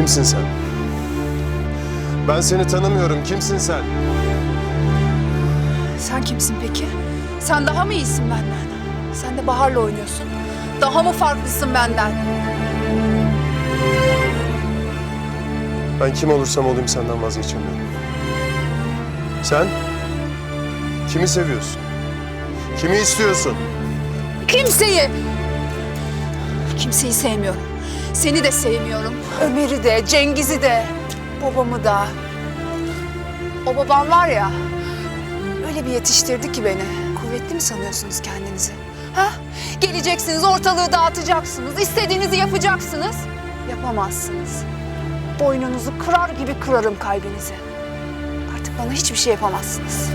Kimsin sen? Ben seni tanımıyorum. Kimsin sen? Sen kimsin peki? Sen daha mı iyisin benden? Sen de Bahar'la oynuyorsun. Daha mı farklısın benden? Ben kim olursam olayım senden vazgeçemiyorum. Sen? Kimi seviyorsun? Kimi istiyorsun? Kimseyi! Kimseyi sevmiyorum. Seni de sevmiyorum. Ömer'i de, Cengiz'i de, babamı da. O babam var ya, öyle bir yetiştirdi ki beni. Kuvvetli mi sanıyorsunuz kendinizi? Ha? Geleceksiniz, ortalığı dağıtacaksınız, istediğinizi yapacaksınız. Yapamazsınız. Boynunuzu kırar gibi kırarım kalbinizi. Artık bana hiçbir şey yapamazsınız.